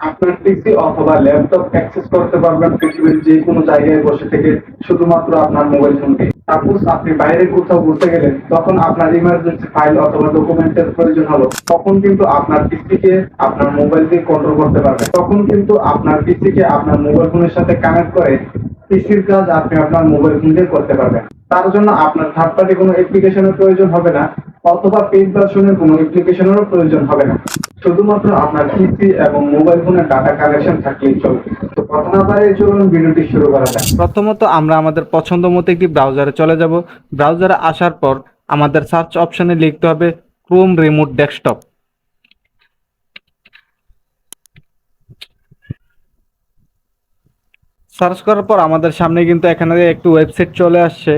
আপনার পিসি অথবা laptop access করতে পারবেন পৃথিবীর যে কোনো জায়গায় বসে থেকে, শুধুমাত্র আপনার মোবাইল ফোন দিয়ে সাপোজ আপনি বাইরে কোথাও ঘুরতে গেলেন, তখন আপনার ইমার্জেন্সি ফাইল অথবা ডকুমেন্টের প্রয়োজন হলো, তখন কিন্তু আপনার পিসিকে আপনার মোবাইল দিয়ে কন্ট্রোল করতে পারবেন। তখন কিন্তু আপনার পিসিকে আপনার মোবাইল ফোনের সাথে কানেক্ট করে পিসির কাজ আপনি আপনার মোবাইল ফোন দিয়ে করতে পারবেন। তার জন্য আপনার থার্ড পার্টি কোনো অ্যাপ্লিকেশনের প্রয়োজন হবে না, অথবা পেইড ভার্সনের কোনো অ্যাপ্লিকেশনেরও প্রয়োজন হবে না। শুধুমাত্র আপনার পিসি এবং মোবাইল ফোনের ডাটা কানেকশন থাকলেই চলবে। প্রথমত আমরা আমাদের পছন্দ মতো একটি ব্রাউজারে চলে যাব। ব্রাউজারে আসার পর আমাদের সার্চ অপশনে লিখতে হবে ক্রোম রিমোট ডেস্কটপ সার্চ করার পর আমাদের সামনে কিন্তু এখানে একটু ওয়েবসাইট চলে আসছে।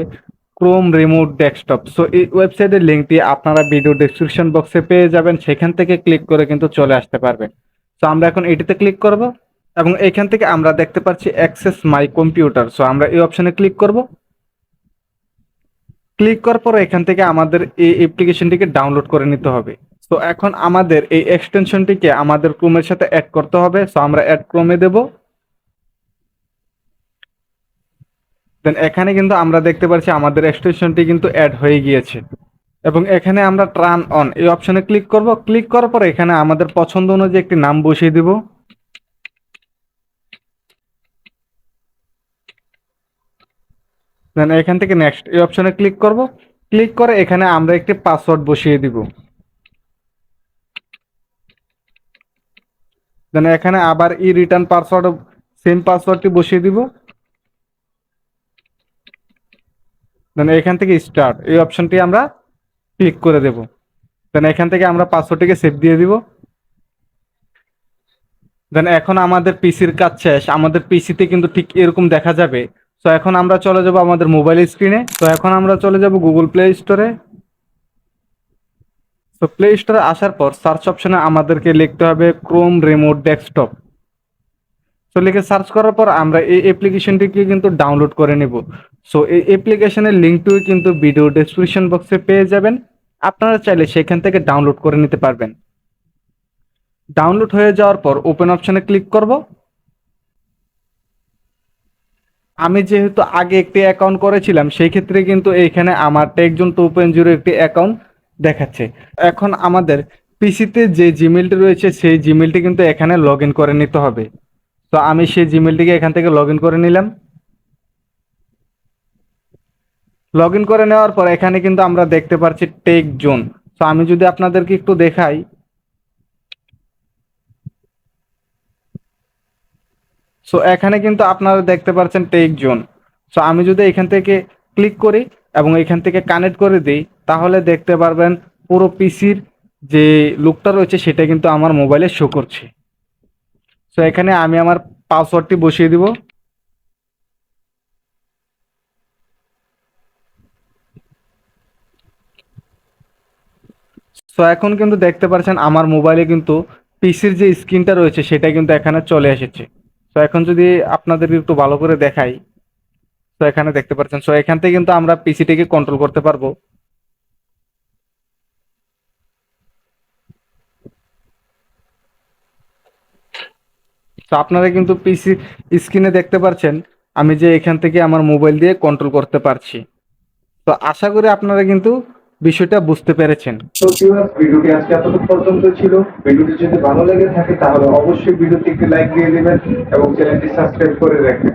ক্রোম রিমোট ডেস্কটপ সো এই ওয়েবসাইটের লিঙ্কটি আপনারা ভিডিও ডেসক্রিপশন বক্সে পেয়ে যাবেন। সেখান থেকে ক্লিক করে কিন্তু চলে আসতে পারবেন। সো আমরা এখন এটিতে ক্লিক করব এবং এখান থেকে আমরা দেখতে পাচ্ছি অ্যাক্সেস মাই কম্পিউটার সো আমরা এই অপশনে ক্লিক করব। ক্লিক করার পর এখান থেকে আমাদের এই অ্যাপ্লিকেশনটিকে ডাউনলোড করে নিতে হবে। তো এখন আমাদের এই এক্সটেনশনটিকে আমাদের ক্রোমের সাথে অ্যাড করতে হবে। সো আমরা অ্যাড ক্রোমে দেব। দেন এখানে কিন্তু আমরা দেখতে পাচ্ছি আমাদের এক্সটেনশনটি কিন্তু অ্যাড হয়ে গিয়েছে। এবং এখানে আমরা ট্রান অন এই অপশনে ক্লিক করব। ক্লিক করার পর এখানে আমাদের পছন্দ অনুযায়ী একটি নাম বসিয়ে দিব। দেন এখান থেকে নেক্সট এই অপশনে ক্লিক করব। ক্লিক করে এখানে আমরা একটি পাসওয়ার্ড বসিয়ে দিব। দেন এখানে আবার ই রিটার্ন পাসওয়ার্ড সেম পাসওয়ার্ডটি বসিয়ে দিব। দেন এখান থেকে স্টার্ট এই অপশনটি আমরা ক্লিক করে দেব। দেন এখান থেকে আমরা পাসওয়ার্ডটিকে সেভ দিয়ে দিব। দেন এখন আমাদের পিসির কাজ শেষ। আমাদের পিসিতে কিন্তু ঠিক এরকম দেখা যাবে। তো এখন আমরা চলে যাব আমাদের মোবাইল স্ক্রিনে তো এখন আমরা চলে যাব গুগল প্লে স্টোরে তো প্লে স্টোরে আসার পর সার্চ অপশনে আমাদেরকে লিখতে হবে ক্রোম রিমোট ডেস্কটপ তো লিখে সার্চ করার পর আমরা এই অ্যাপ্লিকেশনটিকে কিন্তু ডাউনলোড করে নেব। সো এই অ্যাপ্লিকেশনের লিঙ্কটিও কিন্তু ভিডিও ডেসক্রিপশন বক্সে পেয়ে যাবেন। আপনারা চাইলে সেখান থেকে ডাউনলোড করে নিতে পারবেন। ডাউনলোড হয়ে যাওয়ার পর ওপেন অপশনে ক্লিক করব। আমি যেহেতু আগে একটি অ্যাকাউন্ট করেছিলাম, সেই ক্ষেত্রে কিন্তু এইখানে আমার টেকজন টু পয়েন্ট জিরো একটি অ্যাকাউন্ট দেখাচ্ছে। এখন আমাদের পিসিতে যে জিমেলটি রয়েছে, সেই জিমেলটি কিন্তু এখানে লগ করে নিতে হবে। তো আমি সেই জিমেলটিকে এখান থেকে লগ করে নিলাম। লগ করে নেওয়ার পর এখানে কিন্তু আমরা দেখতে পাচ্ছি টেক জোন তো আমি যদি আপনাদেরকে একটু দেখাই। সো এখানে কিন্তু আপনারা দেখতে পাচ্ছেন টেক জোন সো আমি যদি এখান থেকে ক্লিক করি এবং এখান থেকে কানেক্ট করে দিই, তাহলে দেখতে পারবেন পুরো পিসির যে লুকটা রয়েছে, সেটা কিন্তু আমার মোবাইলে শো করছে। সো এখানে আমি আমার পাসওয়ার্ডটি বসিয়ে দিব। সো এখন কিন্তু দেখতে পাচ্ছেন আমার মোবাইলে কিন্তু পিসির যে স্ক্রিনটা রয়েছে, সেটা কিন্তু এখানে চলে এসেছে। সো এখন যদি আপনাদের একটু ভালো করে দেখাই। তো এখানে দেখতে পাচ্ছেন সো এখান থেকে কিন্তু আমরা পিসিটিকে কন্ট্রোল করতে পারব। তো আপনারা কিন্তু পিসি স্ক্রিনে দেখতে পাচ্ছেন আমি যে এখান থেকে আমার মোবাইল দিয়ে কন্ট্রোল করতে পারছি। তো আশা করি আপনারা কিন্তু বিষয়টা বুঝতে পেরেছেন। তো ভিডিওটি আজকে এতটুকু পর্যন্ত ছিল। ভিডিওটি যদি ভালো লেগে থাকে, তাহলে অবশ্যই ভিডিওতে একটি লাইক দিয়ে দিবেন এবং চ্যানেলটি সাবস্ক্রাইব করে রাখবেন।